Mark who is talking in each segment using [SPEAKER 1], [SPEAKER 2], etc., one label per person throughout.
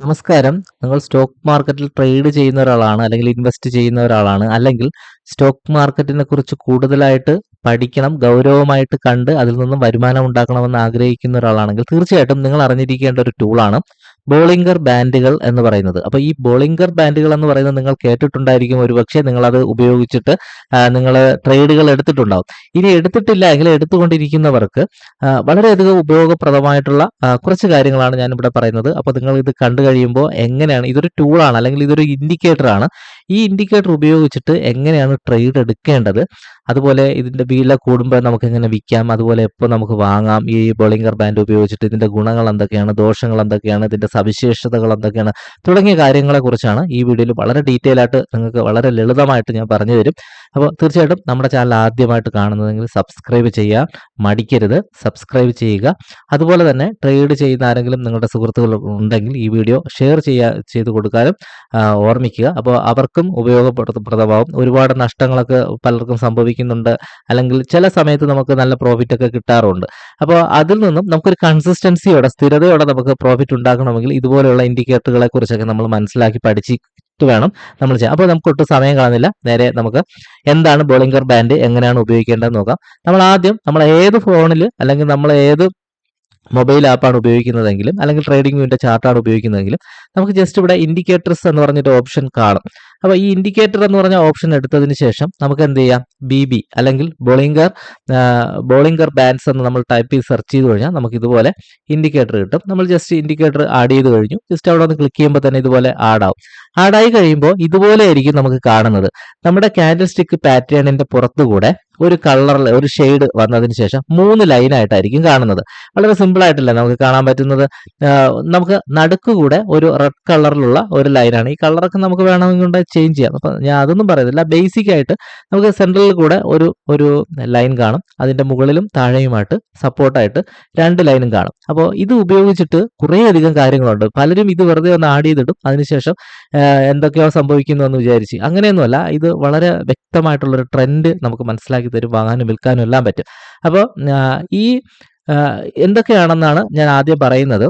[SPEAKER 1] നമസ്കാരം. നിങ്ങൾ സ്റ്റോക്ക് മാർക്കറ്റിൽ ട്രേഡ് ചെയ്യുന്ന ഒരാളാണ് അല്ലെങ്കിൽ ഇൻവെസ്റ്റ് ചെയ്യുന്ന ഒരാളാണ് അല്ലെങ്കിൽ സ്റ്റോക്ക് മാർക്കറ്റിനെ കുറിച്ച് കൂടുതലായിട്ട് പഠിക്കണം ഗൗരവമായിട്ട് കണ്ട് അതിൽ നിന്നും വരുമാനം ഉണ്ടാക്കണമെന്ന് ആഗ്രഹിക്കുന്ന ഒരാളാണെങ്കിൽ തീർച്ചയായിട്ടും നിങ്ങൾ അറിഞ്ഞിരിക്കേണ്ട ഒരു ടൂളാണ് ബോളിംഗർ ബാൻഡുകൾ എന്ന് പറയുന്നത്. അപ്പോൾ ഈ ബോളിംഗർ ബാൻഡുകൾ എന്ന് പറയുന്നത് നിങ്ങൾ കേട്ടിട്ടുണ്ടായിരിക്കും ഒരുപക്ഷെ നിങ്ങൾ അത് ഉപയോഗിച്ചിട്ട് നിങ്ങൾ ട്രേഡുകൾ എടുത്തിട്ടുണ്ടാവും. ഇനി എടുത്തിട്ടില്ല എങ്കിൽ എടുത്തുകൊണ്ടിരിക്കുന്നവർക്ക് വളരെയധികം ഉപയോഗപ്രദമായിട്ടുള്ള കുറച്ച് കാര്യങ്ങളാണ് ഞാൻ ഇവിടെ പറയുന്നത്. അപ്പോൾ നിങ്ങൾ ഇത് കണ്ടു കഴിയുമ്പോൾ എങ്ങനെയാണ് ഇതൊരു ടൂളാണ് അല്ലെങ്കിൽ ഇതൊരു ഇൻഡിക്കേറ്റർ ആണ്. ഈ ഇൻഡിക്കേറ്റർ ഉപയോഗിച്ചിട്ട് എങ്ങനെയാണ് ട്രേഡ് എടുക്കേണ്ടത്? അതുപോലെ ഇതിന്റെ വില കൂടുമ്പോൾ നമുക്ക് എങ്ങനെ വിൽക്കാം? അതുപോലെ എപ്പോൾ നമുക്ക് വാങ്ങാം? ഈ ബോളിംഗർ ബാൻഡ് ഉപയോഗിച്ചിട്ട് ഇതിന്റെ ഗുണങ്ങൾ എന്തൊക്കെയാണ്? ദോഷങ്ങൾ എന്തൊക്കെയാണ്? ഇതിന്റെ സവിശേഷതകൾ എന്തൊക്കെയാണ്? തുടങ്ങിയ കാര്യങ്ങളെ കുറിച്ചാണ് ഈ വീഡിയോയിൽ വളരെ ഡീറ്റെയിൽ ആയിട്ട് നിങ്ങൾക്ക് വളരെ ലളിതമായിട്ട് ഞാൻ പറഞ്ഞു തരും. അപ്പോൾ തീർച്ചയായിട്ടും നമ്മുടെ ചാനൽ ആദ്യമായിട്ട് കാണുന്നതെങ്കിൽ സബ്സ്ക്രൈബ് ചെയ്യുക മടിക്കരുത്. സബ്സ്ക്രൈബ് ചെയ്യുക. അതുപോലെ തന്നെ ട്രേഡ് ചെയ്യുന്ന ആരെങ്കിലും നിങ്ങളുടെ സുഹൃത്തുക്കൾ ഉണ്ടെങ്കിൽ ഈ വീഡിയോ ഷെയർ ചെയ്യാ ചെയ്ത് കൊടുക്കാനും ഓർമ്മിക്കുക. അപ്പോൾ അവർക്കും ഉപയോഗപ്രദമാവും. ഒരുപാട് നഷ്ടങ്ങളൊക്കെ പലർക്കും സംഭവിക്കുന്നുണ്ട്. അല്ലെങ്കിൽ ചില സമയത്ത് നമുക്ക് നല്ല പ്രോഫിറ്റ് ഒക്കെ കിട്ടാറുണ്ട്. അപ്പോൾ അതിൽ നിന്നും നമുക്കൊരു കൺസിസ്റ്റൻസിയോടെ സ്ഥിരതയോടെ നമുക്ക് പ്രോഫിറ്റ് ഉണ്ടാക്കണമെങ്കിൽ ഇതുപോലെയുള്ള ഇൻഡിക്കേറ്ററുകളെ കുറിച്ചൊക്കെ നമ്മൾ മനസ്സിലാക്കി പഠിച്ചിട്ട് വേണം നമ്മൾ ചെയ്യാം അപ്പോൾ നമുക്ക് ഒട്ടും സമയം കാണുന്നില്ല നേരെ നമുക്ക് എന്താണ് ബോളിംഗർ ബാൻഡ് എങ്ങനെയാണ് ഉപയോഗിക്കേണ്ടതെന്ന് നോക്കാം. നമ്മൾ ആദ്യം നമ്മൾ ഏത് ഫോണിൽ അല്ലെങ്കിൽ നമ്മൾ ഏത് മൊബൈൽ ആപ്പാണ് ഉപയോഗിക്കുന്നതെങ്കിലും അല്ലെങ്കിൽ ട്രേഡിംഗ് വ്യൂവിന്റെ ചാർട്ടാണ് ഉപയോഗിക്കുന്നതെങ്കിലും നമുക്ക് ജസ്റ്റ് ഇവിടെ ഇൻഡിക്കേറ്റേഴ്സ് എന്ന് പറഞ്ഞിട്ട് ഓപ്ഷൻ കാണും. അപ്പോൾ ഈ ഇൻഡിക്കേറ്റർ എന്ന് പറഞ്ഞ ഓപ്ഷൻ എടുത്തതിന് ശേഷം നമുക്ക് എന്ത് ചെയ്യാം? ബി ബി അല്ലെങ്കിൽ ബോളിംഗർ ബോളിംഗർ ബാൻസ് എന്ന് നമ്മൾ ടൈപ്പ് ചെയ്ത് സെർച്ച് ചെയ്ത് കഴിഞ്ഞാൽ നമുക്ക് ഇതുപോലെ ഇൻഡിക്കേറ്റർ കിട്ടും. നമ്മൾ ജസ്റ്റ് ഇൻഡിക്കേറ്റർ ആഡ് ചെയ്ത് കഴിഞ്ഞു. ജസ്റ്റ് അവിടെ ഒന്ന് ക്ലിക്ക് ചെയ്യുമ്പോൾ തന്നെ ഇതുപോലെ ആഡ് ആവും. ആഡായി കഴിയുമ്പോൾ ഇതുപോലെ ആയിരിക്കും നമുക്ക് കാണുന്നത്. നമ്മുടെ കാൻഡിൽ സ്റ്റിക്ക് പാറ്റേണിന്റെ പുറത്തുകൂടെ ഒരു കളറിൽ ഒരു ഷെയ്ഡ് വന്നതിന് ശേഷം മൂന്ന് ലൈനായിട്ടായിരിക്കും കാണുന്നത്. വളരെ സിമ്പിൾ ആയിട്ടല്ല നമുക്ക് കാണാൻ പറ്റുന്നത്. നമുക്ക് നടുക്കുകൂടെ ഒരു റെഡ് കളറിലുള്ള ഒരു ലൈനാണ് ഈ കളറൊക്കെ നമുക്ക് വേണമെങ്കിൽ ചേഞ്ച് ചെയ്യാം. അപ്പൊ ഞാൻ അതൊന്നും പറയുന്നില്ല. ബേസിക് ആയിട്ട് നമുക്ക് സെൻട്രലിൽ കൂടെ ഒരു ഒരു ലൈൻ കാണും. അതിന്റെ മുകളിലും താഴെയുമായിട്ട് സപ്പോർട്ടായിട്ട് രണ്ട് ലൈനും കാണും. അപ്പോൾ ഇത് ഉപയോഗിച്ചിട്ട് കുറേയധികം കാര്യങ്ങളുണ്ട്. പലരും ഇത് വെറുതെ ഒന്ന് ആഡ് ചെയ്തിടും. അതിനുശേഷം എന്തൊക്കെയോ സംഭവിക്കുന്നു എന്ന് വിചാരിച്ച്. അങ്ങനെയൊന്നുമല്ല. ഇത് വളരെ വ്യക്തമായിട്ടുള്ളൊരു ട്രെൻഡ് നമുക്ക് മനസ്സിലാക്കി തരും വാങ്ങാനും വിൽക്കാനും എല്ലാം പറ്റും. അപ്പോൾ ഈ എന്തൊക്കെയാണെന്നാണ് ഞാൻ ആദ്യം പറയുന്നത്.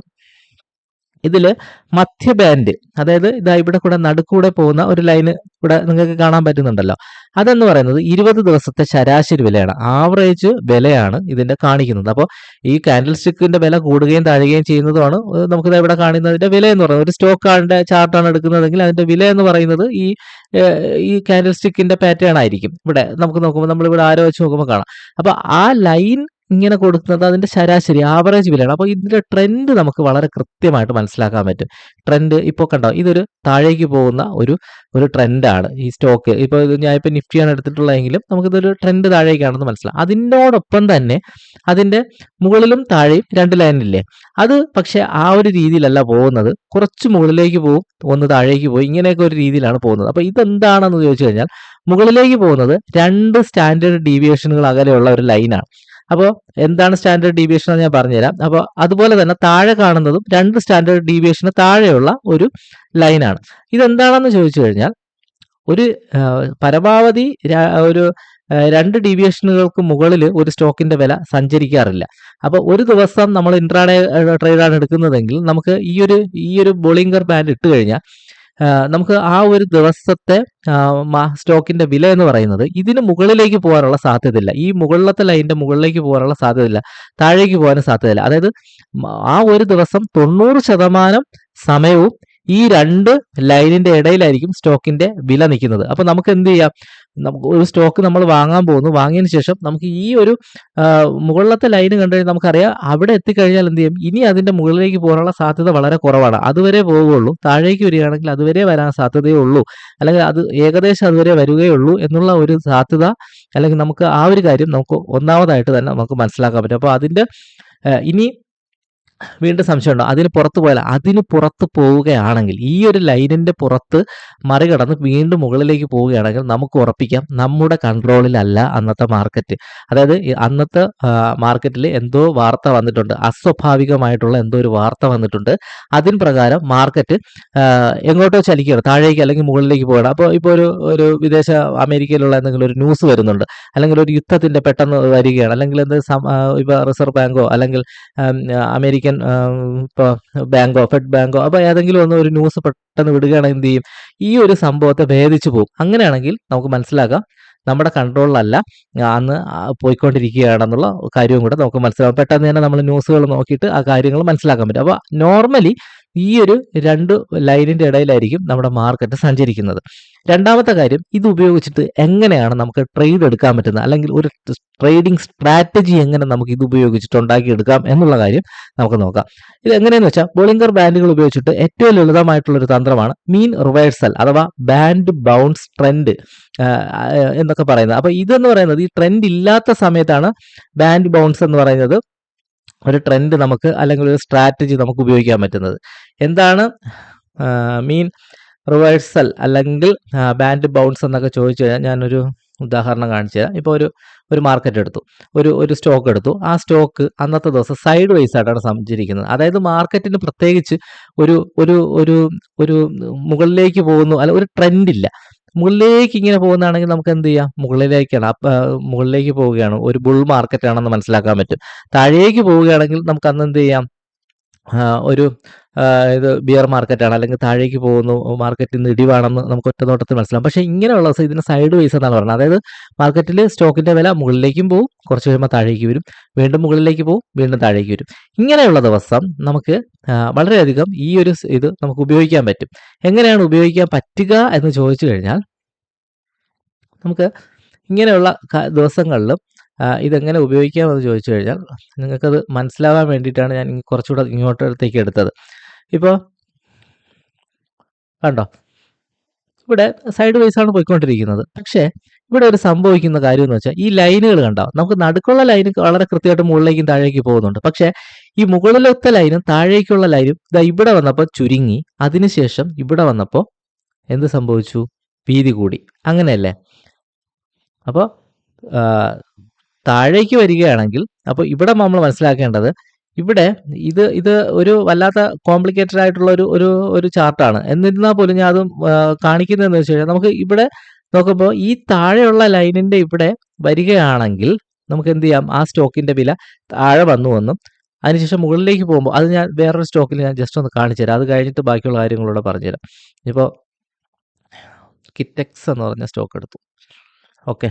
[SPEAKER 1] ഇതിൽ മധ്യ ബാൻഡ് അതായത് ഇതാ ഇവിടെ കൂടെ നടുക്കൂടെ പോകുന്ന ഒരു ലൈന് ഇവിടെ നിങ്ങൾക്ക് കാണാൻ പറ്റുന്നുണ്ടല്ലോ. അതെന്ന് പറയുന്നത് ഇരുപത് ദിവസത്തെ ശരാശരി വിലയാണ്. ആവറേജ് വിലയാണ് ഇതിന്റെ കാണിക്കുന്നത്. അപ്പോൾ ഈ കാൻഡിൽ സ്റ്റിക്കിന്റെ വില കൂടുകയും താഴുകയും ചെയ്യുന്നതുമാണ് നമുക്ക് നമുക്കിത് ഇവിടെ കാണുന്നതിന്റെ വില എന്ന് പറയുന്നത്. ഒരു സ്റ്റോക്ക് ആളിന്റെ ചാർട്ടാണ് എടുക്കുന്നതെങ്കിൽ അതിന്റെ വില എന്ന് പറയുന്നത് ഈ ഈ കാൻഡിൽ സ്റ്റിക്കിന്റെ പാറ്റേൺ ആയിരിക്കും. ഇവിടെ നമുക്ക് നോക്കുമ്പോൾ നമ്മൾ ഇവിടെ ആരോ വെച്ച് നോക്കുമ്പോൾ കാണാം. അപ്പൊ ആ ലൈൻ ഇങ്ങനെ കൊടുക്കുന്നത് അതിന്റെ ശരാശരി ആവറേജ് വിലയാണ്. അപ്പോൾ ഇതിന്റെ ട്രെൻഡ് നമുക്ക് വളരെ കൃത്യമായിട്ട് മനസ്സിലാക്കാൻ പറ്റും. ട്രെൻഡ് ഇപ്പോൾ കണ്ടോ? ഇതൊരു താഴേക്ക് പോകുന്ന ഒരു ഒരു ട്രെൻഡാണ് ഈ സ്റ്റോക്ക് ഇപ്പോൾ ഇപ്പോൾ നിഫ്റ്റിയാണ് എടുത്തിട്ടുള്ളതെങ്കിലും നമുക്കിതൊരു ട്രെൻഡ് താഴേക്കാണെന്ന് മനസ്സിലാവും അതിനോടൊപ്പം തന്നെ അതിന്റെ മുകളിലും താഴെയും രണ്ട് ലൈനില്ലേ അത് പക്ഷേ ആ ഒരു രീതിയിലല്ല പോകുന്നത്. കുറച്ച് മുകളിലേക്ക് പോകും ഒന്ന് താഴേക്ക് പോയി. ഇങ്ങനെയൊക്കെ ഒരു രീതിയിലാണ് പോകുന്നത്. അപ്പോൾ ഇതെന്താണെന്ന് ചോദിച്ചു കഴിഞ്ഞാൽ മുകളിലേക്ക് പോകുന്നത് രണ്ട് സ്റ്റാൻഡേർഡ് ഡീവിയേഷനുകൾ അകലെയുള്ള ഒരു ലൈനാണ് അപ്പോൾ എന്താണ് സ്റ്റാൻഡേർഡ് ഡീവിയേഷൻ എന്ന് ഞാൻ പറഞ്ഞുതരാം. അപ്പോൾ അതുപോലെ തന്നെ താഴെ കാണുന്നതും രണ്ട് സ്റ്റാൻഡേർഡ് ഡീവിയേഷന് താഴെയുള്ള ഒരു ലൈനാണ് ഇതെന്താണെന്ന് ചോദിച്ചു കഴിഞ്ഞാൽ ഒരു പരമാവധി ഒരു രണ്ട് ഡീവിയേഷനുകൾക്ക് മുകളിൽ ഒരു സ്റ്റോക്കിന്റെ വില സഞ്ചരിക്കാറില്ല. അപ്പോൾ ഒരു ദിവസം നമ്മൾ ഇൻട്രാഡേ ട്രേഡാണ് എടുക്കുന്നതെങ്കിൽ നമുക്ക് ഈ ഒരു ഈ ഒരു ബോളിംഗർ ബാൻഡ് ഇട്ട് കഴിഞ്ഞാൽ നമുക്ക് ആ ഒരു ദിവസത്തെ സ്റ്റോക്കിന്റെ വില എന്ന് പറയുന്നത് ഇതിന് മുകളിലേക്ക് പോകാനുള്ള സാധ്യതയില്ല. ഈ മുകളിലത്തെ ലൈനിന്റെ മുകളിലേക്ക് പോകാനുള്ള സാധ്യതയില്ല. താഴേക്ക് പോകാനും സാധ്യതയില്ല. അതായത് ആ ഒരു ദിവസം തൊണ്ണൂറ് ശതമാനം സമയവും ഈ രണ്ട് ലൈനിന്റെ ഇടയിലായിരിക്കും സ്റ്റോക്കിന്റെ വില നിൽക്കുന്നത്. അപ്പൊ നമുക്ക് എന്ത് ചെയ്യാം? നമുക്ക് ഒരു സ്റ്റോക്ക് നമ്മൾ വാങ്ങാൻ പോകുന്നു. വാങ്ങിയതിന് ശേഷം നമുക്ക് ഈ ഒരു മുകളിലത്തെ ലൈന് കണ്ടു കഴിഞ്ഞാൽ നമുക്കറിയാം അവിടെ എത്തിക്കഴിഞ്ഞാൽ എന്ത് ചെയ്യും? ഇനി അതിന്റെ മുകളിലേക്ക് പോകാനുള്ള സാധ്യത വളരെ കുറവാണ്. അതുവരെ പോവുകയുള്ളൂ. താഴേക്ക് വരികയാണെങ്കിൽ അതുവരെ വരാൻ സാധ്യതയേ ഉള്ളൂ. അല്ലെങ്കിൽ അത് ഏകദേശം അതുവരെ വരികയുള്ളൂ എന്നുള്ള ഒരു സാധ്യത അല്ലെങ്കിൽ നമുക്ക് ആ ഒരു കാര്യം നമുക്ക് ഒന്നാമതായിട്ട് തന്നെ നമുക്ക് മനസ്സിലാക്കാൻ പറ്റും. അപ്പോൾ അതിന്റെ ഇനി വീണ്ടും സംശയമുണ്ടോ? അതിന് പുറത്ത് പോയാൽ അതിന് പുറത്ത് പോവുകയാണെങ്കിൽ ഈ ഒരു ലൈനിന്റെ പുറത്ത് മറികടന്ന് വീണ്ടും മുകളിലേക്ക് പോവുകയാണെങ്കിൽ നമുക്ക് ഉറപ്പിക്കാം നമ്മുടെ കൺട്രോളിലല്ല അന്നത്തെ മാർക്കറ്റ്. അതായത് അന്നത്തെ മാർക്കറ്റിൽ എന്തോ വാർത്ത വന്നിട്ടുണ്ട് അസ്വാഭാവികമായിട്ടുള്ള എന്തോ ഒരു വാർത്ത വന്നിട്ടുണ്ട്. അതിന് പ്രകാരം മാർക്കറ്റ് എങ്ങോട്ടോ ചലിക്കുകയാണ് താഴേക്ക് അല്ലെങ്കിൽ മുകളിലേക്ക് പോകണം അപ്പോൾ ഇപ്പോൾ ഒരു ഒരു വിദേശ അമേരിക്കയിലുള്ള എന്തെങ്കിലും ഒരു ന്യൂസ് വരുന്നുണ്ട് അല്ലെങ്കിൽ ഒരു യുദ്ധത്തിന്റെ പെട്ടെന്ന് വരികയാണ് അല്ലെങ്കിൽ എന്ത് ഇപ്പോൾ റിസർവ് ബാങ്കോ അല്ലെങ്കിൽ ഉം, അമേരിക്കൻ ഇപ്പോൾ ബാങ്കോ ഫെഡ് ബാങ്കോ അപ്പോൾ ഏതെങ്കിലും ഒന്ന് ഒരു ന്യൂസ് പെട്ടെന്ന് വിടുകയാണെങ്കിൽ എന്ത് ചെയ്യും? ഈ ഒരു സംഭവത്തെ ഭേദിച്ചു പോകും. അങ്ങനെയാണെങ്കിൽ നമുക്ക് മനസ്സിലാക്കാം നമ്മുടെ കൺട്രോളിലല്ല അന്ന് പോയിക്കൊണ്ടിരിക്കുകയാണെന്നുള്ള കാര്യവും കൂടെ നമുക്ക് മനസ്സിലാവും. പെട്ടെന്ന് തന്നെ നമ്മൾ ന്യൂസുകൾ നോക്കിയിട്ട് ആ കാര്യങ്ങൾ മനസ്സിലാക്കാൻ പറ്റും. അപ്പോൾ നോർമലി ഈ ഒരു രണ്ട് ലൈനിന്റെ ഇടയിലായിരിക്കും നമ്മുടെ മാർക്കറ്റ് സഞ്ചരിക്കുന്നത്. രണ്ടാമത്തെ കാര്യം ഇത് ഉപയോഗിച്ചിട്ട് എങ്ങനെയാണ് നമുക്ക് ട്രേഡ് എടുക്കാൻ പറ്റുന്നത്? അല്ലെങ്കിൽ ഒരു ട്രേഡിംഗ് സ്ട്രാറ്റജി എങ്ങനെ നമുക്ക് ഇത് ഉപയോഗിച്ചിട്ട് ഉണ്ടാക്കിയെടുക്കാം എന്നുള്ള കാര്യം നമുക്ക് നോക്കാം. ഇത് എങ്ങനെയെന്ന് വെച്ചാൽ ബോളിംഗർ ബാൻഡുകൾ ഉപയോഗിച്ചിട്ട് ഏറ്റവും ലളിതമായിട്ടുള്ള ഒരു തന്ത്രമാണ് മീൻ റിവേഴ്സൽ അഥവാ ബാൻഡ് ബൗൺസ് ട്രെൻഡ് എന്നൊക്കെ പറയുന്നത്. അപ്പൊ ഇതെന്ന് പറയുന്നത് ഈ ട്രെൻഡ് ഇല്ലാത്ത സമയത്താണ് ബാൻഡ് ബൗൺസ് എന്ന് പറയുന്നത് ഒരു ട്രെൻഡ് നമുക്ക് അല്ലെങ്കിൽ ഒരു സ്ട്രാറ്റജി നമുക്ക് ഉപയോഗിക്കാൻ പറ്റുന്നത്. എന്താണ്? മീൻ റിവേഴ്സൽ അല്ലെങ്കിൽ ബാൻഡ് ബൗൺസ് എന്നൊക്കെ ചോദിച്ചു കഴിഞ്ഞാൽ ഞാനൊരു ഉദാഹരണം കാണിച്ചു തരാം. ഇപ്പോൾ ഒരു ഒരു മാർക്കറ്റ് എടുത്തു. ഒരു ഒരു സ്റ്റോക്ക് എടുത്തു. ആ സ്റ്റോക്ക് അന്നത്തെ ദിവസം സൈഡ് വൈസ് ആയിട്ടാണ് സഞ്ചരിക്കുന്നത് അതായത് മാർക്കറ്റിന് പ്രത്യേകിച്ച് ഒരു ഒരു ഒരു ഒരു മുകളിലേക്ക് പോകുന്നു. അല്ല ഒരു ട്രെൻഡ് ഇല്ല. മുകളിലേക്ക് ഇങ്ങനെ പോകുന്നതാണെങ്കിൽ നമുക്ക് എന്ത് ചെയ്യാം? മുകളിലേക്കാണ്. മുകളിലേക്ക് പോവുകയാണ്. ഒരു ബുൾ മാർക്കറ്റ് ആണെന്ന് മനസ്സിലാക്കാൻ പറ്റും. താഴേക്ക് പോവുകയാണെങ്കിൽ നമുക്ക് അന്ന് എന്ത് ചെയ്യാം? ഒരു ഇത് ബിയർ മാർക്കറ്റാണ് അല്ലെങ്കിൽ താഴേക്ക് പോകുന്നു മാർക്കറ്റിൽ നിന്ന് ഇടിവാണെന്ന് നമുക്ക് ഒറ്റ നോട്ടത്തിൽ മനസ്സിലാവും. പക്ഷേ ഇങ്ങനെയുള്ള ഇതിന് സൈഡ് വൈസ് എന്നാണ് പറയുന്നത്. അതായത് മാർക്കറ്റിൽ സ്റ്റോക്കിന്റെ വില മുകളിലേക്കും പോകും കുറച്ച് കഴിയുമ്പോൾ താഴേക്ക് വരും വീണ്ടും മുകളിലേക്ക് പോകും വീണ്ടും താഴേക്ക് വരും. ഇങ്ങനെയുള്ള ദിവസം നമുക്ക് വളരെയധികം ഈ ഒരു ഇത് നമുക്ക് ഉപയോഗിക്കാൻ പറ്റും. എങ്ങനെയാണ് ഉപയോഗിക്കാൻ പറ്റുക എന്ന് ചോദിച്ചു കഴിഞ്ഞാൽ നമുക്ക് ഇങ്ങനെയുള്ള ദിവസങ്ങളിലും ഇതെങ്ങനെ ഉപയോഗിക്കാമെന്ന് ചോദിച്ചു കഴിഞ്ഞാൽ നിങ്ങൾക്കത് മനസ്സിലാവാൻ വേണ്ടിയിട്ടാണ് ഞാൻ കുറച്ചുകൂടെ ഇങ്ങോട്ടടുത്തേക്ക് എടുത്തത്. ഇപ്പോൾ കണ്ടോ? ഇവിടെ സൈഡ് വൈസ് ആണ് പോയിക്കൊണ്ടിരിക്കുന്നത്. പക്ഷേ ഇവിടെ ഒരു സംഭവിക്കുന്ന കാര്യം എന്ന് വെച്ചാൽ ഈ ലൈനുകൾ കണ്ടോ? നമുക്ക് നടുക്കുള്ള ലൈന് വളരെ കൃത്യമായിട്ട് മുകളിലേക്കും താഴേക്ക് പോകുന്നുണ്ട്. പക്ഷേ ഈ മുകളിലത്തെ ലൈനും താഴേക്കുള്ള ലൈനും ഇതാ ഇവിടെ വന്നപ്പോൾ ചുരുങ്ങി. അതിനുശേഷം ഇവിടെ വന്നപ്പോൾ എന്ത് സംഭവിച്ചു? വീതി കൂടി. അങ്ങനെയല്ലേ? അപ്പോൾ താഴേക്ക് വരികയാണെങ്കിൽ അപ്പോൾ ഇവിടെ നമ്മൾ മനസ്സിലാക്കേണ്ടത് ഇവിടെ ഇത് ഇത് ഒരു വല്ലാത്ത കോംപ്ലിക്കേറ്റഡ് ആയിട്ടുള്ള ഒരു ഒരു ചാർട്ടാണ് എന്നിരുന്നാൽ പോലും ഞാൻ അതും കാണിക്കുന്നതെന്ന് വെച്ച് കഴിഞ്ഞാൽ നമുക്ക് ഇവിടെ നോക്കുമ്പോൾ ഈ താഴെയുള്ള ലൈനിന്റെ ഇവിടെ വരികയാണെങ്കിൽ നമുക്ക് എന്ത് ചെയ്യാം? ആ സ്റ്റോക്കിന്റെ വില താഴെ വന്നു വന്നും. അതിനുശേഷം മുകളിലേക്ക് പോകുമ്പോൾ അത് ഞാൻ വേറൊരു സ്റ്റോക്കിൽ ഞാൻ ജസ്റ്റ് ഒന്ന് കാണിച്ചു തരാം. അത് കഴിഞ്ഞിട്ട് ബാക്കിയുള്ള കാര്യങ്ങളൂടെ പറഞ്ഞുതരാം ഇപ്പോൾ കിറ്റെക്സ് എന്ന് പറഞ്ഞ സ്റ്റോക്ക് എടുത്തു. ഓക്കെ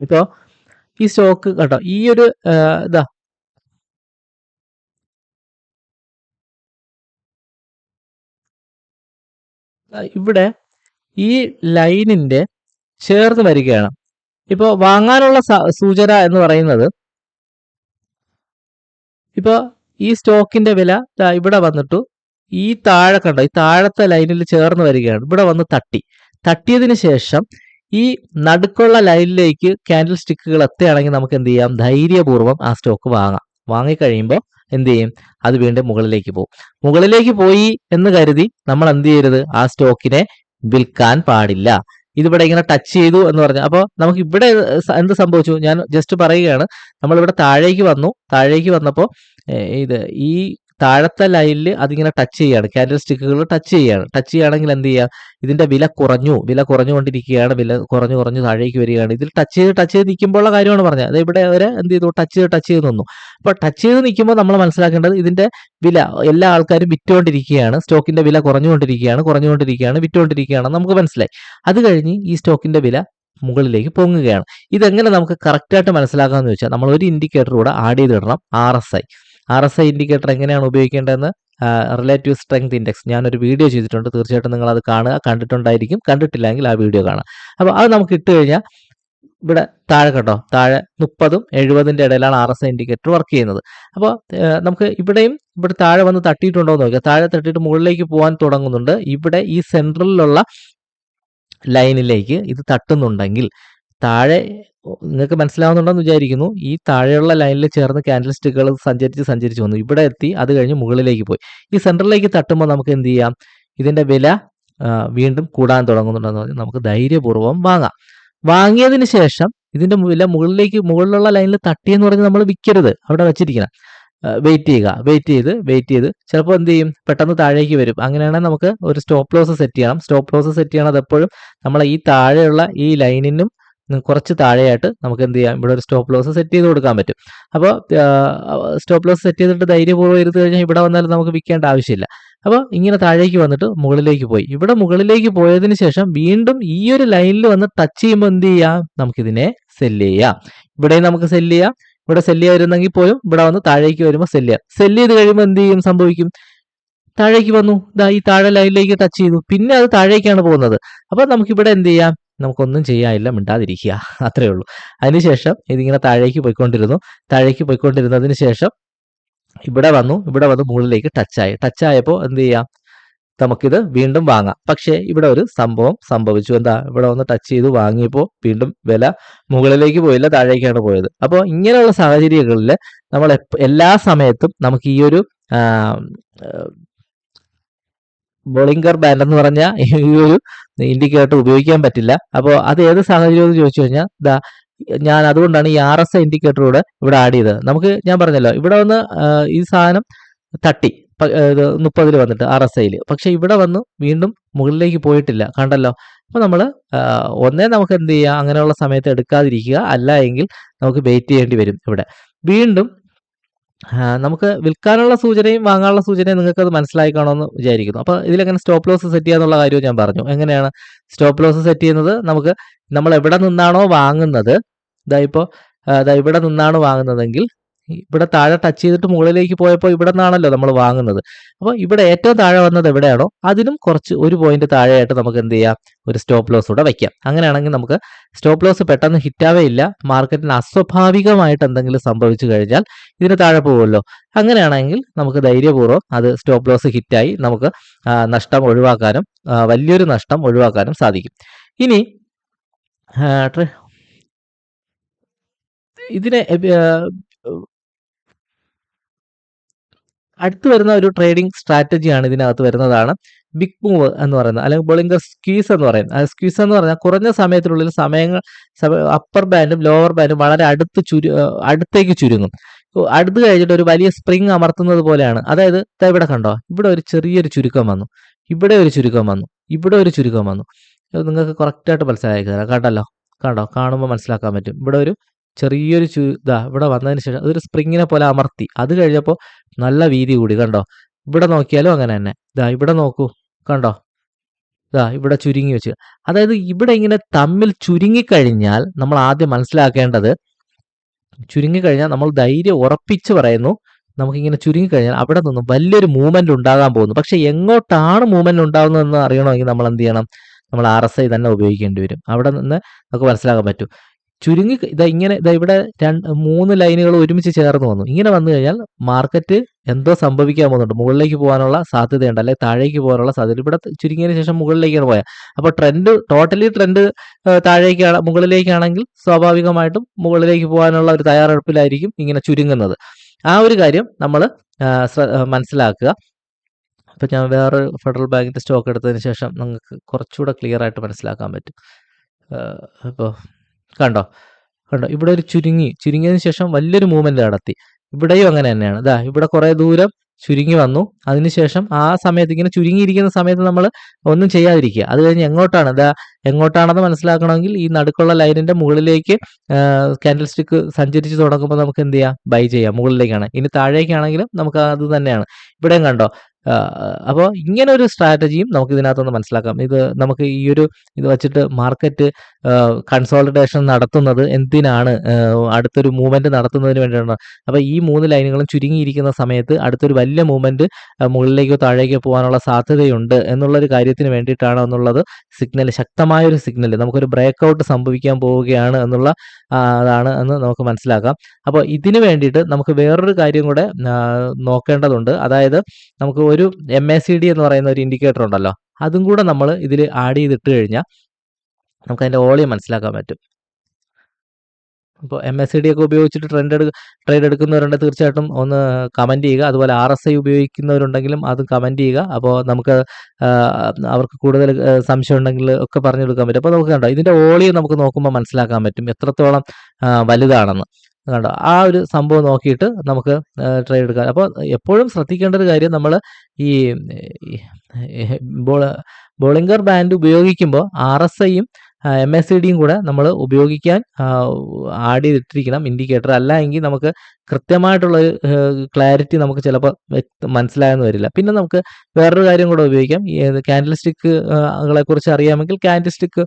[SPEAKER 1] ഇപ്പോൾ ഈ സ്റ്റോക്ക് കേട്ടോ ഈ ഒരു ഇതാ. ഇവിടെ ഈ ലൈനിന്റെ ചേർന്ന് വരികയാണ്. ഇപ്പോൾ വാങ്ങാനുള്ള സൂചന എന്ന് പറയുന്നത് ഇപ്പോൾ ഈ സ്റ്റോക്കിന്റെ വില ഇവിടെ വന്നിട്ടു ഈ താഴെ കണ്ടോ? ഈ താഴത്തെ ലൈനിൽ ചേർന്ന് വരികയാണ്. ഇവിടെ വന്ന് തട്ടി. തട്ടിയതിന് ശേഷം ഈ നടുക്കുള്ള ലൈനിലേക്ക് ക്യാൻഡിൽ സ്റ്റിക്കുകൾ എത്തുകയാണെങ്കിൽ നമുക്ക് എന്ത് ചെയ്യാം? ധൈര്യപൂർവം ആ സ്റ്റോക്ക് വാങ്ങാം. വാങ്ങിക്കഴിയുമ്പോൾ എന്ത് ചെയ്യും? അത് വീണ്ടും മുകളിലേക്ക് പോകും. മുകളിലേക്ക് പോയി എന്ന് കരുതി നമ്മൾ എന്ത് ചെയ്യരുത്? ആ സ്റ്റോക്കിനെ വിൽക്കാൻ പാടില്ല. ഇതിവിടെ ഇങ്ങനെ ടച്ച് ചെയ്തു എന്ന് പറഞ്ഞു. അപ്പോൾ നമുക്ക് ഇവിടെ എന്ത് സംഭവിച്ചു? ഞാൻ ജസ്റ്റ് പറയുകയാണ്. നമ്മളിവിടെ താഴേക്ക് വന്നു. താഴേക്ക് വന്നപ്പോൾ ഇത് ഈ താഴത്തെ ലൈനിൽ അതിങ്ങനെ ടച്ച് ചെയ്യാണ്. കാൻഡിൽ സ്റ്റിക്കുകൾ ടച്ച് ചെയ്യാണ്. ടച്ച് ചെയ്യുകയാണെങ്കിൽ എന്ത് ചെയ്യുക ഇതിന്റെ വില കുറഞ്ഞു. വില കുറഞ്ഞുകൊണ്ടിരിക്കുകയാണ്. വില കുറഞ്ഞു കുറഞ്ഞു താഴേക്ക് വരികയാണ്. ഇതിൽ ടച്ച് ചെയ്ത് ടച്ച് ചെയ്ത് നിൽക്കുമ്പോഴുള്ള കാര്യമാണ് പറഞ്ഞത്. ഇവിടെ വരെ എന്ത് ചെയ്തു? ടച്ച് ചെയ്ത് ടച്ച് ചെയ്ത് നിന്നു. അപ്പോൾ ടച്ച് ചെയ്ത് നിൽക്കുമ്പോൾ നമ്മൾ മനസ്സിലാക്കേണ്ടത് ഇതിന്റെ വില എല്ലാ ആൾക്കാരും വിറ്റുകൊണ്ടിരിക്കുകയാണ്. സ്റ്റോക്കിന്റെ വില കുറഞ്ഞുകൊണ്ടിരിക്കുകയാണ്. കുറഞ്ഞുകൊണ്ടിരിക്കുകയാണ്. വിറ്റുകൊണ്ടിരിക്കുകയാണ് നമുക്ക് മനസ്സിലായി. അത് കഴിഞ്ഞ് ഈ സ്റ്റോക്കിന്റെ വില മുകളിലേക്ക് പൊങ്ങുകയാണ്. ഇതെങ്ങനെ നമുക്ക് കറക്റ്റായിട്ട് മനസ്സിലാക്കാമെന്ന് വെച്ചാൽ നമ്മൾ ഒരു ഇൻഡിക്കേറ്റർ കൂടെ add ചെയ്തിടണം. R S I R S I indicator എങ്ങനെയാണ് ഉപയോഗിക്കേണ്ടതെന്ന് റിലേറ്റീവ് സ്ട്രെങ്ത് ഇൻഡെക്സ് ഞാനൊരു വീഡിയോ ചെയ്തിട്ടുണ്ട്. തീർച്ചയായിട്ടും നിങ്ങൾ അത് കാണുക. കണ്ടിട്ടുണ്ടായിരിക്കും. കണ്ടിട്ടില്ലെങ്കിൽ ആ വീഡിയോ കാണാം അപ്പോൾ അത് നമുക്ക് ഇട്ട് കഴിഞ്ഞാൽ ഇവിടെ താഴെ കേട്ടോ താഴെ മുപ്പതും എഴുപതിന്റെ ഇടയിലാണ് ആർ എസ് ഇൻഡിക്കേറ്റർ വർക്ക് ചെയ്യുന്നത്. അപ്പോൾ നമുക്ക് ഇവിടെയും ഇവിടെ താഴെ വന്ന് തട്ടിയിട്ടുണ്ടോ എന്ന് നോക്കുക താഴെ തട്ടിയിട്ട് മുകളിലേക്ക് പോകാൻ തുടങ്ങുന്നുണ്ട്. ഇവിടെ ഈ സെൻട്രലിലുള്ള ലൈനിലേക്ക് ഇത് തട്ടുന്നുണ്ടെങ്കിൽ താഴെ നിങ്ങൾക്ക് മനസ്സിലാവുന്നുണ്ടെന്ന് വിചാരിക്കുന്നു. ഈ താഴെയുള്ള ലൈനിൽ ചേർന്ന് ക്യാൻഡിൽ സ്റ്റിക്കുകൾ സഞ്ചരിച്ച് സഞ്ചരിച്ച് വന്നു. ഇവിടെ എത്തി അത് കഴിഞ്ഞ് മുകളിലേക്ക് പോയി. ഈ സെന്ററിലേക്ക് തട്ടുമ്പോൾ നമുക്ക് എന്ത് ചെയ്യാം? ഇതിന്റെ വില വീണ്ടും കൂടാൻ തുടങ്ങുന്നുണ്ടെന്ന് പറഞ്ഞാൽ നമുക്ക് ധൈര്യപൂർവം വാങ്ങാം. വാങ്ങിയതിന് ശേഷം ഇതിന്റെ വില മുകളിലേക്ക് മുകളിലുള്ള ലൈനിൽ തട്ടിയെന്ന് പറഞ്ഞ് നമ്മൾ വിൽക്കരുത്. അവിടെ വെച്ചിരിക്കണം. വെയിറ്റ് ചെയ്യുക. വെയിറ്റ് ചെയ്ത് വെയിറ്റ് ചെയ്ത്. ചിലപ്പോൾ എന്ത് ചെയ്യും? പെട്ടെന്ന് താഴേക്ക് വരും. അങ്ങനെയാണെങ്കിൽ നമുക്ക് ഒരു സ്റ്റോപ്പ് ലോസ് സെറ്റ് ചെയ്യണം. സ്റ്റോപ്പ് ലോസ് സെറ്റ് ചെയ്യണം അത് എപ്പോഴും നമ്മൾ ഈ താഴെയുള്ള ഈ ലൈനിനും കുറച്ച് താഴെയായിട്ട് നമുക്ക് എന്ത് ചെയ്യാം? ഇവിടെ ഒരു സ്റ്റോപ്പ് ലോസ് സെറ്റ് ചെയ്ത് കൊടുക്കാൻ പറ്റും. അപ്പോൾ സ്റ്റോപ്പ് ലോസ് സെറ്റ് ചെയ്തിട്ട് ധൈര്യപൂർവം ഇരുന്ന് കഴിഞ്ഞാൽ ഇവിടെ വന്നാലും നമുക്ക് വിൽക്കേണ്ട ആവശ്യമില്ല. അപ്പോൾ ഇങ്ങനെ താഴേക്ക് വന്നിട്ട് മുകളിലേക്ക് പോയി. ഇവിടെ മുകളിലേക്ക് പോയതിന് ശേഷം വീണ്ടും ഈ ഒരു ലൈനിൽ വന്ന് ടച്ച് ചെയ്യുമ്പോൾ എന്ത് ചെയ്യാം? നമുക്കിതിനെ സെല്ല് ചെയ്യാം. ഇവിടെയും നമുക്ക് സെല്ല് ചെയ്യാം. ഇവിടെ സെല്ല് ചെയ്യാതിരുന്നെങ്കിൽ പോലും ഇവിടെ വന്ന് താഴേക്ക് വരുമ്പോൾ സെല്ല് ചെയ്യാം. സെല്ല് ചെയ്ത് കഴിയുമ്പോൾ എന്ത് ചെയ്യും? സംഭവിക്കും. താഴേക്ക് വന്നു. ദാ ഈ താഴെ ലൈനിലേക്ക് ടച്ച് ചെയ്തു. പിന്നെ അത് താഴേക്കാണ് പോകുന്നത്. അപ്പോൾ നമുക്കിവിടെ എന്ത് ചെയ്യാം? നമുക്കൊന്നും ചെയ്യാനില്ല മിണ്ടാതിരിക്കുക. അത്രയേ ഉള്ളൂ. അതിനുശേഷം ഇതിങ്ങനെ താഴേക്ക് പോയിക്കൊണ്ടിരുന്നു. താഴേക്ക് പോയിക്കൊണ്ടിരുന്നതിന് ശേഷം ഇവിടെ വന്നു. ഇവിടെ വന്ന് മുകളിലേക്ക് ടച്ചായി ടച്ചായപ്പോൾ എന്ത് ചെയ്യാം? നമുക്കിത് വീണ്ടും വാങ്ങാം. പക്ഷേ ഇവിടെ ഒരു സംഭവം സംഭവിച്ചു. എന്താ? ഇവിടെ ഒന്ന് ടച്ച് ചെയ്ത് വാങ്ങിയപ്പോൾ വീണ്ടും വില മുകളിലേക്ക് പോയില്ല താഴേക്കാണ് പോയത്. അപ്പോൾ ഇങ്ങനെയുള്ള സാഹചര്യങ്ങളിൽ നമ്മൾ എല്ലാ സമയത്തും നമുക്ക് ഈ ഒരു ബോളിംഗർ ബാൻഡ് എന്ന് പറഞ്ഞാൽ ഈ ഒരു ഇൻഡിക്കേറ്റർ ഉപയോഗിക്കാൻ പറ്റില്ല. അപ്പോൾ അത് ഏത് സാഹചര്യം എന്ന് ചോദിച്ചു കഴിഞ്ഞാൽ ദാ ഞാൻ അതുകൊണ്ടാണ് ഈ ആർ എസ് ഇൻഡിക്കേറ്റർ കൂടെ ഇവിടെ ആഡ് ചെയ്തത്. നമുക്ക് ഞാൻ പറഞ്ഞല്ലോ ഇവിടെ വന്ന് ഈ സാധനം തട്ടി മുപ്പതിൽ വന്നിട്ട് ആർ എസ് ഐയിൽ പക്ഷെ ഇവിടെ വന്ന് വീണ്ടും മുകളിലേക്ക് പോയിട്ടില്ല കണ്ടല്ലോ. അപ്പോൾ നമ്മൾ ഒന്നേ നമുക്ക് എന്ത് ചെയ്യാം അങ്ങനെയുള്ള സമയത്ത് എടുക്കാതിരിക്കുക അല്ല എങ്കിൽ നമുക്ക് വെയിറ്റ് ചെയ്യേണ്ടി വരും ഇവിടെ. വീണ്ടും നമുക്ക് വിൽക്കാനുള്ള സൂചനയും വാങ്ങാനുള്ള സൂചനയും നിങ്ങൾക്ക് അത് മനസ്സിലായി കാണുമെന്ന് വിചാരിക്കുന്നു. അപ്പോൾ ഇതിലെങ്ങനെ സ്റ്റോപ്പ് ലോസ് സെറ്റ് ചെയ്യാന്നുള്ള കാര്യവും ഞാൻ പറഞ്ഞു. എങ്ങനെയാണ് സ്റ്റോപ്പ് ലോസ് സെറ്റ് ചെയ്യുന്നത്? നമുക്ക് നമ്മൾ എവിടെ നിന്നാണോ വാങ്ങുന്നത്? ഇതാ ഇപ്പോൾ ഇതാ ഇവിടെ നിന്നാണ് വാങ്ങുന്നതെങ്കിൽ ഇവിടെ താഴെ ടച്ച് ചെയ്തിട്ട് മുകളിലേക്ക് പോയപ്പോൾ ഇവിടെ നിന്നാണല്ലോ നമ്മൾ വാങ്ങുന്നത്. അപ്പോൾ ഇവിടെ ഏറ്റവും താഴെ വന്നത് എവിടെയാണോ അതിനും കുറച്ച് ഒരു പോയിന്റ് താഴെയായിട്ട് നമുക്ക് എന്ത് ചെയ്യാം? ഒരു സ്റ്റോപ്പ് ലോസ് കൂടെ വയ്ക്കാം അങ്ങനെയാണെങ്കിൽ നമുക്ക് സ്റ്റോപ്പ് ലോസ് പെട്ടെന്ന് ഹിറ്റാവേ ഇല്ല. മാർക്കറ്റിന് അസ്വാഭാവികമായിട്ട് എന്തെങ്കിലും സംഭവിച്ചു കഴിഞ്ഞാൽ ഇതിന് താഴെ പോകുമല്ലോ. അങ്ങനെയാണെങ്കിൽ നമുക്ക് ധൈര്യപൂർവം അത് സ്റ്റോപ്പ് ലോസ് ഹിറ്റായി നമുക്ക് നഷ്ടം ഒഴിവാക്കാനും വലിയൊരു നഷ്ടം ഒഴിവാക്കാനും സാധിക്കും. ഇനി ഇതിനെ അടുത്ത് വരുന്ന ഒരു ട്രേഡിംഗ് സ്ട്രാറ്റജിയാണ് ഇതിനകത്ത് വരുന്നതാണ്. ബിഗ് മൂവ് എന്ന് പറയുന്നത്. അല്ലെങ്കിൽ ബോളിംഗർ സ്ക്വീസ് എന്ന് പറയും ആ സ്ക്വീസ് എന്ന് പറഞ്ഞാൽ കുറഞ്ഞ സമയത്തിനുള്ളിൽ സമയങ്ങൾ അപ്പർ ബാൻഡും ലോവർ ബാൻഡും വളരെ അടുത്ത് ചുരു അടുത്തേക്ക് ചുരുങ്ങും. അടുത്ത് കഴിഞ്ഞിട്ട് ഒരു വലിയ സ്പ്രിങ് അമർത്തുന്നത് പോലെയാണ്. അതായത് ഇവിടെ കണ്ടോ? ഇവിടെ ഒരു ചെറിയൊരു ചുരുക്കം വന്നു. ഇവിടെ ഒരു ചുരുക്കം വന്നു. ഇവിടെ ഒരു ചുരുക്കം വന്നു. നിങ്ങൾക്ക് കറക്റ്റായിട്ട് മനസ്സിലാക്കി തരാം കണ്ടല്ലോ? കണ്ടോ? കാണുമ്പോൾ മനസ്സിലാക്കാൻ പറ്റും. ഇവിടെ ഒരു ചെറിയൊരു ചു ഇതാ ഇവിടെ വന്നതിന് ശേഷം അതൊരു സ്പ്രിങ്ങിനെ പോലെ അമർത്തി. അത് കഴിഞ്ഞപ്പോൾ നല്ല വീതി കൂടി കണ്ടോ? ഇവിടെ നോക്കിയാലും അങ്ങനെ തന്നെ. ഇതാ ഇവിടെ നോക്കൂ കണ്ടോ? ഇതാ ഇവിടെ ചുരുങ്ങി വെച്ച്. അതായത് ഇവിടെ ഇങ്ങനെ തമ്മിൽ ചുരുങ്ങിക്കഴിഞ്ഞാൽ നമ്മൾ ആദ്യം മനസ്സിലാക്കേണ്ടത് ചുരുങ്ങിക്കഴിഞ്ഞാൽ നമ്മൾ ധൈര്യം ഉറപ്പിച്ച് പറയുന്നു. നമുക്കിങ്ങനെ ചുരുങ്ങിക്കഴിഞ്ഞാൽ അവിടെ നിന്നും വലിയൊരു മൂവ്മെന്റ് ഉണ്ടാകാൻ പോകുന്നു. പക്ഷെ എങ്ങോട്ടാണ് മൂവ്മെന്റ് ഉണ്ടാകുന്നതെന്ന് അറിയണമെങ്കിൽ നമ്മൾ എന്ത് ചെയ്യണം? നമ്മൾ ആർ എസ് ഐ തന്നെ ഉപയോഗിക്കേണ്ടി വരും. അവിടെ നിന്ന് നമുക്ക് മനസ്സിലാക്കാൻ പറ്റും. ചുരുങ്ങി ഇതാ ഇങ്ങനെ ഇതാ ഇവിടെ രണ്ട് മൂന്ന് ലൈനുകൾ ഒരുമിച്ച് ചേർന്ന് വന്നു. ഇങ്ങനെ വന്നു കഴിഞ്ഞാൽ മാർക്കറ്റ് എന്തോ സംഭവിക്കാൻ പോകുന്നുണ്ട്. മുകളിലേക്ക് പോകാനുള്ള സാധ്യതയുണ്ട് അല്ലെങ്കിൽ താഴേക്ക് പോകാനുള്ള സാധ്യത. ഇവിടെ ചുരുങ്ങിയതിന് ശേഷം മുകളിലേക്കാണ് പോയത്. അപ്പോൾ ട്രെൻഡ് ടോട്ടലി ട്രെൻഡ് താഴേക്കാണ് മുകളിലേക്കാണെങ്കിൽ സ്വാഭാവികമായിട്ടും മുകളിലേക്ക് പോകാനുള്ള ഒരു തയ്യാറെടുപ്പിലായിരിക്കും ഇങ്ങനെ ചുരുങ്ങുന്നത്. ആ ഒരു കാര്യം നമ്മൾ മനസ്സിലാക്കുക. അപ്പോൾ ഞാൻ വേറെ ഫെഡറൽ ബാങ്കിന്റെ സ്റ്റോക്ക് എടുത്തതിന് ശേഷം നിങ്ങൾക്ക് കുറച്ചുകൂടെ ക്ലിയർ ആയിട്ട് മനസ്സിലാക്കാൻ പറ്റും. അപ്പോൾ കണ്ടോ? കണ്ടോ? ഇവിടെ ഒരു ചുരുങ്ങി ചുരുങ്ങിയതിന് ശേഷം വലിയൊരു മൂവ്മെന്റ് നടത്തി. ഇവിടെയും അങ്ങനെ തന്നെയാണ്. ഇതാ ഇവിടെ കുറേ ദൂരം ചുരുങ്ങി വന്നു. അതിനുശേഷം ആ സമയത്ത് ഇങ്ങനെ ചുരുങ്ങിയിരിക്കുന്ന സമയത്ത് നമ്മൾ ഒന്നും ചെയ്യാതിരിക്കുക. അത് കഴിഞ്ഞ് എങ്ങോട്ടാണ്? ഇതാ എങ്ങോട്ടാണെന്ന് മനസ്സിലാക്കണമെങ്കിൽ ഈ നടുക്കുള്ള ലൈനിന്റെ മുകളിലേക്ക് കാൻഡിൽ സ്റ്റിക്ക് സഞ്ചരിച്ച് തുടങ്ങുമ്പോൾ നമുക്ക് എന്ത് ചെയ്യാം? ബൈ ചെയ്യാം. മുകളിലേക്കാണ്. ഇനി താഴേക്കാണെങ്കിലും നമുക്ക് അത് തന്നെയാണ്. ഇവിടെയും കണ്ടോ? അപ്പോൾ ഇങ്ങനെ ഒരു സ്ട്രാറ്റജിയും നമുക്ക് ഇതിനകത്തുനിന്ന് മനസ്സിലാക്കാം. ഇത് നമുക്ക് ഈ ഒരു ഇത് വെച്ചിട്ട് മാർക്കറ്റ് കൺസോളിഡേഷൻ നടത്തുന്നത് എന്തിനാണ്? അടുത്തൊരു മൂവ്മെന്റ് നടത്തുന്നതിന് വേണ്ടിയാണ്? അപ്പോൾ ഈ മൂന്ന് ലൈനുകളും ചുരുങ്ങിയിരിക്കുന്ന സമയത്ത് അടുത്തൊരു വലിയ മൂവ്മെന്റ് മുകളിലേക്കോ താഴേക്കോ പോകാനുള്ള സാധ്യതയുണ്ട് എന്നുള്ളൊരു കാര്യത്തിന് വേണ്ടിയിട്ടാണ് എന്നുള്ളത് സിഗ്നൽ ശക്തമായ ഒരു സിഗ്നൽ നമുക്കൊരു ബ്രേക്ക് ഔട്ട് സംഭവിക്കാൻ പോവുകയാണ് എന്നുള്ള അതാണ് എന്ന് നമുക്ക് മനസ്സിലാക്കാം. അപ്പോൾ ഇതിന് വേണ്ടിയിട്ട് നമുക്ക് വേറൊരു കാര്യം കൂടെ നോക്കേണ്ടതുണ്ട്. അതായത് നമുക്ക് ഒരു എം എ സി ഡി എന്ന് പറയുന്ന ഒരു ഇൻഡിക്കേറ്റർ ഉണ്ടല്ലോ. അതും കൂടെ നമ്മൾ ഇതിൽ ആഡ് ചെയ്തിട്ട് കഴിഞ്ഞാൽ നമുക്ക് അതിന്റെ ഓളിയം മനസ്സിലാക്കാൻ പറ്റും. അപ്പോൾ എം എസ് സി ഡി ഒക്കെ ഉപയോഗിച്ചിട്ട് ട്രെൻഡ് എടു ട്രേഡ് എടുക്കുന്നവരുണ്ട് തീർച്ചയായിട്ടും ഒന്ന് കമന്റ് ചെയ്യുക. അതുപോലെ ആർ എസ് ഐ ഉപയോഗിക്കുന്നവരുണ്ടെങ്കിലും അത് കമന്റ് ചെയ്യുക. അപ്പോൾ നമുക്ക് അവർക്ക് കൂടുതൽ സംശയം ഉണ്ടെങ്കിൽ ഒക്കെ പറഞ്ഞു കൊടുക്കാൻ പറ്റും. അപ്പോൾ നമുക്ക് കണ്ടോ ഇതിന്റെ ഓളിയം നമുക്ക് നോക്കുമ്പോൾ മനസ്സിലാക്കാൻ പറ്റും എത്രത്തോളം വലുതാണെന്ന്. കണ്ടോ? ആ ഒരു സംഭവം നോക്കിയിട്ട് നമുക്ക് ട്രേഡ് എടുക്കാം. അപ്പോൾ എപ്പോഴും ശ്രദ്ധിക്കേണ്ട ഒരു കാര്യം നമ്മൾ ഈ ബോളിംഗർ ബാൻഡ് ഉപയോഗിക്കുമ്പോൾ ആർ എസ് ഐയും എം എസ് സി ഡിയും കൂടെ നമ്മൾ ഉപയോഗിക്കാൻ ആഡ് ചെയ്തിട്ടിരിക്കണം ഇൻഡിക്കേറ്റർ അല്ല എങ്കിൽ നമുക്ക് കൃത്യമായിട്ടുള്ള ഒരു ക്ലാരിറ്റി നമുക്ക് ചിലപ്പോൾ മനസ്സിലായെന്ന് വരില്ല. പിന്നെ നമുക്ക് വേറൊരു കാര്യം കൂടെ ഉപയോഗിക്കാം. ക്യാൻഡിൽ സ്റ്റിക്കുകളെ കുറിച്ച് അറിയാമെങ്കിൽ ക്യാൻഡിൽ സ്റ്റിക്ക്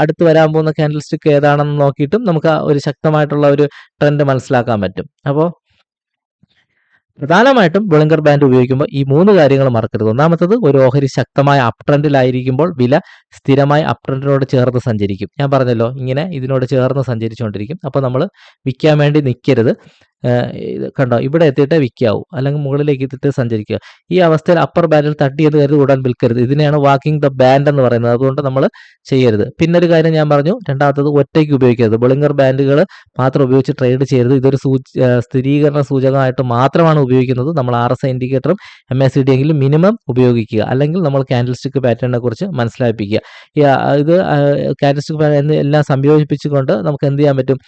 [SPEAKER 1] അടുത്ത് വരാൻ പോകുന്ന ക്യാൻഡിൽ സ്റ്റിക്ക് ഏതാണെന്ന് നോക്കിയിട്ടും നമുക്ക് ഒരു ശക്തമായിട്ടുള്ള ഒരു ട്രെൻഡ് മനസ്സിലാക്കാൻ പറ്റും. അപ്പോൾ പ്രധാനമായിട്ടും ബുളിങ്കർ ബാൻഡ് ഉപയോഗിക്കുമ്പോൾ ഈ മൂന്ന് കാര്യങ്ങൾ മറക്കരുത്. ഒന്നാമത്തത് ഒരു ഓഹരി ശക്തമായ അപ് ട്രെൻഡിലായിരിക്കുമ്പോൾ വില സ്ഥിരമായി അപ് ട്രെൻഡിനോട് ചേർന്ന് സഞ്ചരിക്കും. ഞാൻ പറഞ്ഞല്ലോ ഇങ്ങനെ ഇതിനോട് ചേർന്ന് സഞ്ചരിച്ചുകൊണ്ടിരിക്കും. അപ്പോൾ നമ്മൾ വിൽക്കാൻ വേണ്ടി നിൽക്കരുത്. കണ്ടോ? ഇവിടെ എത്തിയിട്ടേ വിൽക്കാവൂ. അല്ലെങ്കിൽ മുകളിലേക്ക് എത്തിയിട്ട് സഞ്ചരിക്കുക. ഈ അവസ്ഥയിൽ അപ്പർ ബാൻഡിൽ തട്ടി എന്ന് കരുതി ഉടൻ വിൽക്കരുത്. ഇതിനെയാണ് വാക്കിംഗ് ദ ബാൻഡ് എന്ന് പറയുന്നത്. അതുകൊണ്ട് നമ്മൾ ചെയ്യരുത്. പിന്നെ ഒരു കാര്യം ഞാൻ പറഞ്ഞു. രണ്ടാമത്തത് ഒറ്റയ്ക്ക് ഉപയോഗിക്കരുത്. ബുളിങ്ങർ ബാൻഡുകൾ മാത്രം ഉപയോഗിച്ച് ട്രേഡ് ചെയ്യരുത്. ഇതൊരു സ്ഥിരീകരണ സൂചകമായിട്ട് മാത്രമാണ് ഉപയോഗിക്കുന്നത്. നമ്മൾ ആർ എസ് ഇൻഡിക്കേറ്ററും എം എസ് ഡി എങ്കിലും മിനിമം ഉപയോഗിക്കുക. അല്ലെങ്കിൽ നമ്മൾ ക്യാൻഡിൽ സ്റ്റിക്ക് പാറ്റേണിനെ കുറിച്ച് മനസ്സിലാപ്പിക്കുക ഇത് ക്യാൻഡിൽ സ്റ്റിക്ക് പാറ്റേൺ എല്ലാം സംയോജിപ്പിച്ചുകൊണ്ട് നമുക്ക് എന്ത് ചെയ്യാൻ പറ്റും?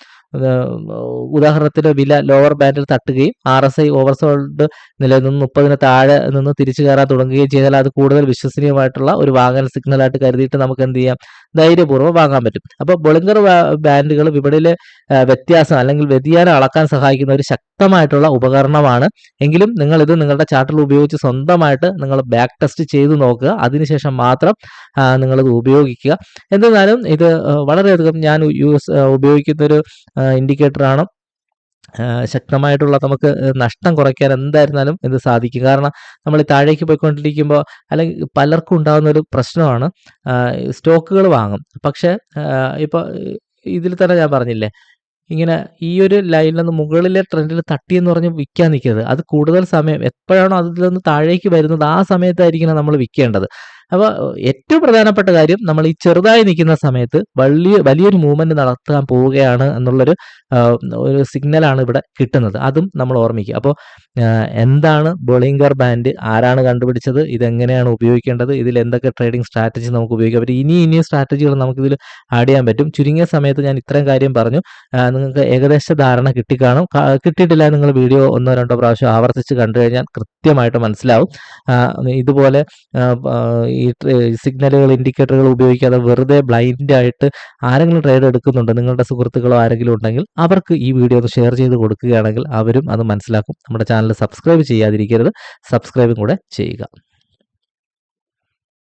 [SPEAKER 1] ഉദാഹരണത്തിന് വില ലോവർ ബാൻഡിൽ തട്ടുകയും ആർ എസ് ഐ ഓവർസോൾഡ് നിലയിൽ നിന്ന് മുപ്പതിന് താഴെ നിന്ന് തിരിച്ചു കയറാൻ തുടങ്ങുകയും ചെയ്താൽ അത് കൂടുതൽ വിശ്വസനീയമായിട്ടുള്ള ഒരു വാങ്ങൽ സിഗ്നലായിട്ട് കരുതിയിട്ട് നമുക്ക് എന്ത് ചെയ്യാം? ധൈര്യപൂർവം വാങ്ങാൻ പറ്റും. അപ്പോൾ ബൊളിംഗർ ബാൻഡുകൾ വിപണിയിലെ വ്യത്യാസം അല്ലെങ്കിൽ വ്യതിയാനം അളക്കാൻ സഹായിക്കുന്ന ഒരു ശക്തമായിട്ടുള്ള ഉപകരണമാണ്. എങ്കിലും നിങ്ങൾ ഇത് നിങ്ങളുടെ ചാർട്ടിൽ ഉപയോഗിച്ച് സ്വന്തമായിട്ട് നിങ്ങൾ ബാക്ക് ടെസ്റ്റ് ചെയ്ത് നോക്കുക. അതിനുശേഷം മാത്രം നിങ്ങളിത് ഉപയോഗിക്കുക. എന്നിരുന്നാലും ഇത് വളരെയധികം ഞാൻ യൂസ് ഉപയോഗിക്കുന്ന ഒരു ഇൻഡിക്കേറ്ററാണ് ശക്തമായിട്ടുള്ള നമുക്ക് നഷ്ടം കുറയ്ക്കാൻ എന്തായിരുന്നാലും ഇത് സാധിക്കും. കാരണം നമ്മൾ താഴേക്ക് പോയിക്കൊണ്ടിരിക്കുമ്പോൾ അല്ലെങ്കിൽ പലർക്കും ഉണ്ടാകുന്ന ഒരു പ്രശ്നമാണ്. സ്റ്റോക്കുകൾ വാങ്ങും. പക്ഷെ ഇപ്പോൾ ഇതിൽ തന്നെ ഞാൻ പറഞ്ഞില്ലേ ഇങ്ങനെ ഈ ഒരു ലൈനിൽ നിന്ന് മുകളിലെ ട്രെൻഡിൽ തട്ടി എന്ന് പറഞ്ഞ് വിൽക്കാൻ നിൽക്കരുത്. അത് കൂടുതൽ സമയം എപ്പോഴാണോ അതിൽ നിന്ന് താഴേക്ക് വരുന്നത് ആ സമയത്തായിരിക്കണം നമ്മൾ വിൽക്കേണ്ടത്. അപ്പോൾ ഏറ്റവും പ്രധാനപ്പെട്ട കാര്യം നമ്മൾ ഈ ചെറുതായി നിൽക്കുന്ന സമയത്ത് വലിയ വലിയൊരു മൂവ്മെന്റ് നടത്താൻ പോവുകയാണ് എന്നുള്ളൊരു ഒരു സിഗ്നലാണ് ഇവിടെ കിട്ടുന്നത്. അതും നമ്മൾ ഓർമ്മിക്കുക. അപ്പോൾ എന്താണ് ബോളിംഗർ ബാൻഡ് ആരാണ് കണ്ടുപിടിച്ചത്? ഇതെങ്ങനെയാണ് ഉപയോഗിക്കേണ്ടത്? ഇതിൽ എന്തൊക്കെ ട്രേഡിംഗ് സ്ട്രാറ്റജി നമുക്ക് ഉപയോഗിക്കാം? പറ്റും ഇനി ഇനിയും സ്ട്രാറ്റജികൾ നമുക്കിതിൽ ആഡ് ചെയ്യാൻ പറ്റും. ചുരുങ്ങിയ സമയത്ത് ഞാൻ ഇത്രയും കാര്യം പറഞ്ഞു. നിങ്ങൾക്ക് ഏകദേശ ധാരണ കിട്ടിക്കാണും. കിട്ടിയിട്ടില്ല നിങ്ങൾ വീഡിയോ ഒന്നോ രണ്ടോ പ്രാവശ്യം ആവർത്തിച്ച് കണ്ടു കഴിഞ്ഞാൽ കൃത്യമായിട്ട് മനസ്സിലാവും. ഇതുപോലെ ഈ സിഗ്നലുകൾ ഇൻഡിക്കേറ്ററുകൾ ഉപയോഗിക്കാതെ വെറുതെ ബ്ലൈൻഡ് ആയിട്ട് ആരെങ്കിലും ട്രേഡ് എടുക്കുന്നുണ്ട് നിങ്ങളുടെ സുഹൃത്തുക്കളോ ആരെങ്കിലും ഉണ്ടെങ്കിൽ അവർക്ക് ഈ വീഡിയോ ഒന്ന് ഷെയർ ചെയ്ത് കൊടുക്കുകയാണെങ്കിൽ അവരും അത് മനസ്സിലാക്കും. നമ്മുടെ ചാനൽ സബ്സ്ക്രൈബ് ചെയ്യാതിരിക്കരുത്. സബ്സ്ക്രൈബും കൂടെ ചെയ്യുക.